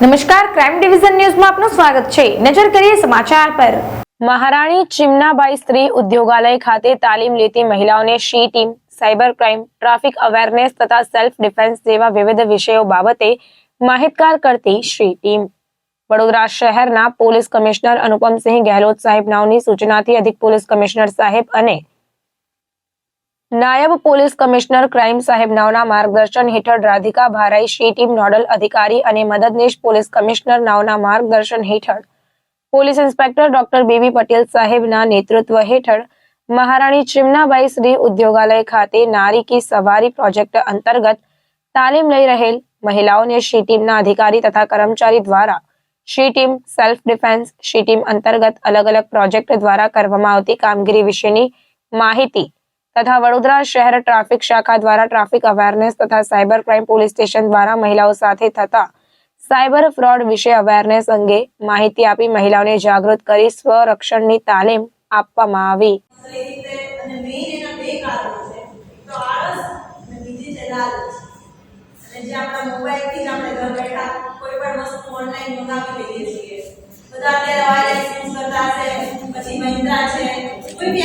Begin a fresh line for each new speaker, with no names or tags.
નમસ્કાર crime division ન્યૂઝમાં આપનું સ્વાગત છે. નજર કરીએ સમાચાર પર. મહારાણી ચિમનાબાઈ સ્ત્રી ઉદ્યોગાલય ખાતે તાલીમ લેતી મહિલાઓને she team, cyber crime, traffic awareness તથા સેલ્ફ ડિફેન્સ જેવા વિવિધ વિષયો બાબતે માહિતગાર કરતી શ્રી ટીમ. વડોદરા શહેરના પોલીસ કમિશનર અનુપમસિંહ ગેહલોત સાહેબ નાવની સૂચનાથી અધિક પોલીસ કમિશનર સાહેબ અને નાયબ પોલીસ કમિશનર ક્રાઇમ સાહેબ નાવના માર્ગદર્શન હેઠળ Radhika Bharai she team nodal અધિકારી અને મદદનીશ પોલીસ કમિશનર નાવના માર્ગદર્શન હેઠળ police inspector doctor B B Patel સાહેબના નેતૃત્વ હેઠળ મહારાણી ચિમનાબાઈ શ્રી ઉદ્યોગાલય ખાતે નારી કી સવારી પ્રોજેક્ટ અંતર્ગત તાલીમ લઈ રહેલ મહિલાઓને શી ટીમના અધિકારી તથા કર્મચારી દ્વારા she team self defence she team અંતર્ગત અલગ અલગ પ્રોજેક્ટ દ્વારા કરવામાં આવતી કામગીરી વિશેની માહિતી તથા વડોદરા શહેર ટ્રાફિક શાખા દ્વારા ટ્રાફિક અવેરનેસ તથા સાયબર ક્રાઇમ પોલીસ સ્ટેશન દ્વારા મહિલાઓ સાથે થતા સાયબર ફ્રોડ વિશે અવેરનેસ અંગે માહિતી આપી મહિલાઓને જાગૃત કરી સ્વરક્ષણની તાલીમ આપવામાં આવી.
જે